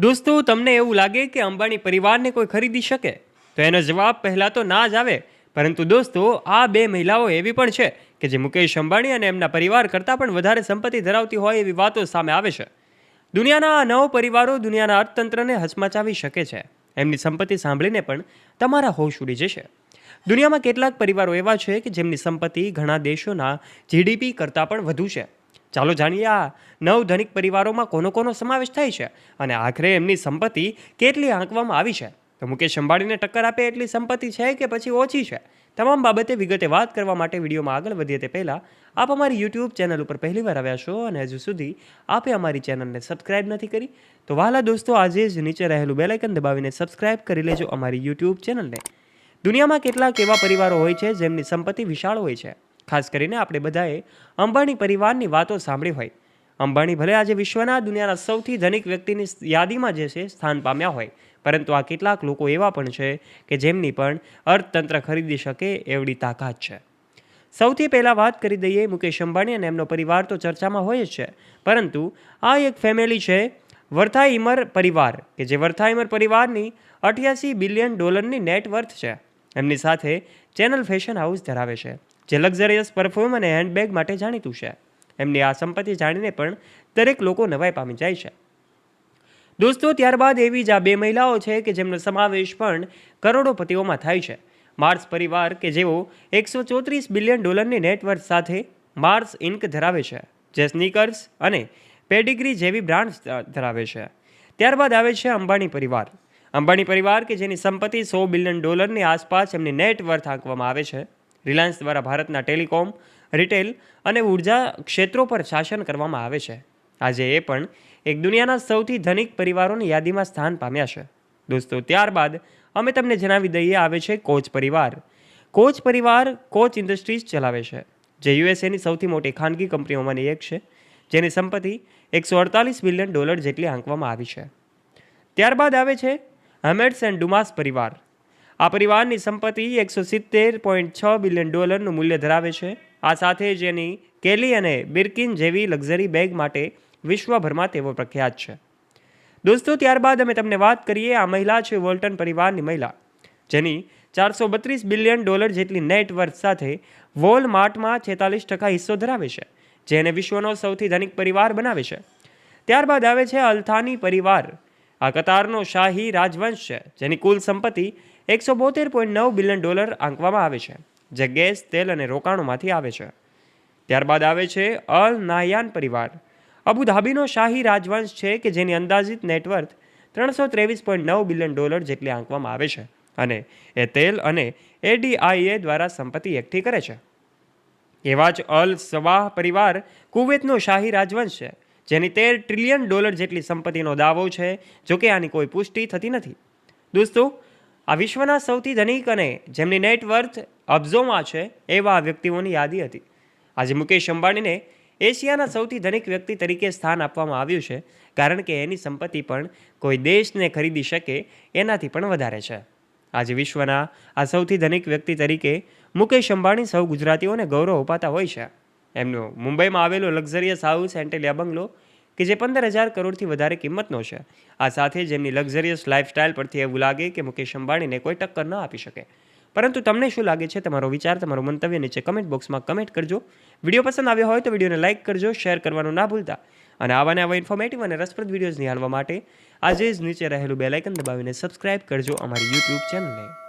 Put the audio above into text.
દોસ્તો, તમને એવું લાગે કે અંબાણી પરિવારને કોઈ ખરીદી શકે? તો એનો જવાબ પહેલાં તો ના જ આવે. પરંતુ દોસ્તો, આ બે મહિલાઓ એવી પણ છે કે જે મુકેશ અંબાણી અને એમના પરિવાર કરતાં પણ વધારે સંપત્તિ ધરાવતી હોય એવી વાતો સામે આવે છે. દુનિયાના આ નવ પરિવારો દુનિયાના અર્થતંત્રને હચમચાવી શકે છે. એમની સંપત્તિ સાંભળીને પણ તમારા હોશ ઉડી જશે. દુનિયામાં કેટલાક પરિવારો એવા છે કે જેમની સંપત્તિ ઘણા દેશોના જીડીપી કરતાં પણ વધુ છે. ચાલો જાણીએ આ નવ ધનિક પરિવારોમાં કોનો કોનો સમાવેશ થાય છે અને આખરે એમની સંપત્તિ કેટલી આંકવામાં આવી છે? તો મુકેશ અંબાણીને ટક્કર આપે એટલી સંપત્તિ છે કે પછી ઓછી છે? તમામ બાબતે વિગતે વાત કરવા માટે વિડીયોમાં આગળ વધીએ તે પહેલાં આપ અમારી યુટ્યુબ ચેનલ ઉપર પહેલીવાર આવ્યા છો અને હજુ સુધી આપે અમારી ચેનલને સબસ્ક્રાઇબ નથી કરી? તો વહાલા દોસ્તો, આજે જ નીચે રહેલું બેલાઇકન દબાવીને સબસ્ક્રાઇબ કરી લેજો અમારી યુટ્યુબ ચેનલને. દુનિયામાં કેટલાક એવા પરિવારો હોય છે જેમની સંપત્તિ વિશાળ હોય છે. ખાસ કરીને આપણે બધાએ અંબાણી પરિવારની વાતો સાંભળી હોય. અંબાણી ભલે આજે વિશ્વના દુનિયાના સૌથી ધનિક વ્યક્તિની યાદીમાં જે છે, સ્થાન પામ્યા હોય, પરંતુ આ કેટલાક લોકો એવા પણ છે કે જેમની પણ અર્થતંત્ર ખરીદી શકે એવડી તાકાત છે. સૌથી પહેલાં વાત કરી દઈએ મુકેશ અંબાણી અને એમનો પરિવાર તો ચર્ચામાં હોય જ છે, પરંતુ આ એક ફેમિલી છે, વર્થાઈમર પરિવાર, કે જે વર્થાઈમર પરિવારની અઠ્યાસી બિલિયન ડોલરની નેટવર્થ છે. એમની સાથે ચેનલ ફેશન હાઉસ ધરાવે છે. જે લક્ઝરિયસ પરફ્યુમ અને હેન્ડબેગ માટે જાણીતું છે. એમની આ સંપત્તિ જાણીને પણ દરેક લોકો નવાઈ પામી જાય છે. દોસ્તો, ત્યારબાદ એવી જ આ બે મહિલાઓ છે કે જેમનો સમાવેશ પણ કરોડોપતિઓમાં થાય છે. માર્સ પરિવાર કે જેઓ એકસો ચોત્રીસ બિલિયન ડોલરની નેટવર્થ સાથે માર્સ ઇન્ક ધરાવે છે, જે સ્નીકર્સ અને પેડિગ્રી જેવી બ્રાન્ડ્સ ધરાવે છે. ત્યારબાદ આવે છે અંબાણી પરિવાર. અંબાણી પરિવાર કે જેની સંપત્તિ સો બિલિયન ડોલરની આસપાસ એમની નેટવર્થ આંકવામાં આવે છે. રિલાયન્સ દ્વારા ભારતના ટેલિકોમ, રિટેલ અને ઊર્જા ક્ષેત્રો પર શાસન કરવામાં આવે છે. આજે એ પણ એક દુનિયાના સૌથી ધનિક પરિવારોની યાદીમાં સ્થાન પામ્યા છે. દોસ્તો, ત્યારબાદ અમે તમને જણાવી દઈએ આવે છે કોચ પરિવાર. કોચ પરિવાર કોચ ઇન્ડસ્ટ્રીઝ ચલાવે છે. જે યુએસએની સૌથી મોટી ખાનગી કંપનીઓમાંની એક છે, જેની સંપત્તિ એકસો અડતાલીસ બિલિયન ડોલર જેટલી આંકવામાં આવી છે. ત્યારબાદ આવે છે હેમેડ્સ એન્ડ ડુમાસ પરિવાર. આ પરિવારની સંપત્તિ એકસો સિત્તેર પોઈન્ટ છ બિલિયન ડોલરનું મૂલ્ય ધરાવે છે. આ સાથે જ એની કેલી અને બિરકિન જેવી લક્ઝરી બેગ માટે વિશ્વભરમાં તેઓ પ્રખ્યાત છે. દોસ્તો, ત્યારબાદ અમે તમને વાત કરીએ આ મહિલા છે વોલ્ટન પરિવારની મહિલા, જેની ચારસો બત્રીસ બિલિયન ડોલર જેટલી નેટવર્થ સાથે વોલમાર્ટમાં છેતાલીસ ટકા હિસ્સો ધરાવે છે જેને વિશ્વનો સૌથી ધનિક પરિવાર બનાવે છે. ત્યારબાદ આવે છે અલ્થાની પરિવાર. આ કતારનો શાહી રાજવંશ છે, જેની કુલ સંપત્તિ એકસો બોતેર પોઈન્ટ નવ બિલિયન ડોલર આંકવામાં આવે છે, જે ગેસ, તેલ અને રોકાણોમાંથી આવે છે. ત્યારબાદ આવે છે અલ નાયાન પરિવાર. અબુધાબીનો શાહી રાજવંશ છે કે જેની અંદાજિત નેટવર્થ ત્રણસો ત્રેવીસ પોઈન્ટ નવ બિલિયન ડોલર જેટલી આંકવામાં આવે છે અને એ તેલ અને એડીઆઈએ દ્વારા સંપત્તિ એકઠી કરે છે. એવા જ અલ સવાહ પરિવાર કુવેતનો શાહી રાજવંશ છે, જેની તેર ટ્રિલિયન ડોલર જેટલી સંપત્તિનો દાવો છે જોકે આની કોઈ પુષ્ટિ થતી નથી. દોસ્તો આ વિશ્વના સૌથી ધનિક અને જેમની નેટવર્થ અબ્ઝોમાં છે એવા વ્યક્તિઓની યાદી હતી. આજે મુકેશ અંબાણીને એશિયાના સૌથી ધનિક વ્યક્તિ તરીકે સ્થાન આપવામાં આવ્યું છે, કારણ કે એની સંપત્તિ પણ કોઈ દેશને ખરીદી શકે એનાથી પણ વધારે છે. આજે વિશ્વના આ સૌથી ધનિક વ્યક્તિ તરીકે મુકેશ અંબાણી સૌ ગુજરાતીઓને ગૌરવ અપાતા હોય છે. એમનો મુંબઈમાં આવેલો લક્ઝરિયસ હાઉસ એન્ટેલિયા બંગલો કે જે પંદર હજાર કરોડથી વધારે કિંમતનો છે. આ સાથે જેમની લક્ઝરિયસ લાઇફસ્ટાઇલ પરથી એવું લાગે કે મુકેશ અંબાણીને કોઈ ટક્કર ન આપી શકે. પરંતુ તમને શું લાગે છે તમારો વિચાર, તમારો મંતવ્ય નીચે કમેન્ટ બોક્સમાં કમેન્ટ કરજો. વીડિયો પસંદ આવ્યો હોય તો વિડીયોને લાઇક કરજો શેર કરવાનું ના ભૂલતા. અને આવા ને આવા ઇન્ફોર્મેટિવ અને રસપ્રદ વિડીયોઝ નિહાળવા માટે આજે જ નીચે રહેલું બેલાઇકન દબાવીને સબસ્ક્રાઇબ કરજો અમારી યુટ્યુબ ચેનલને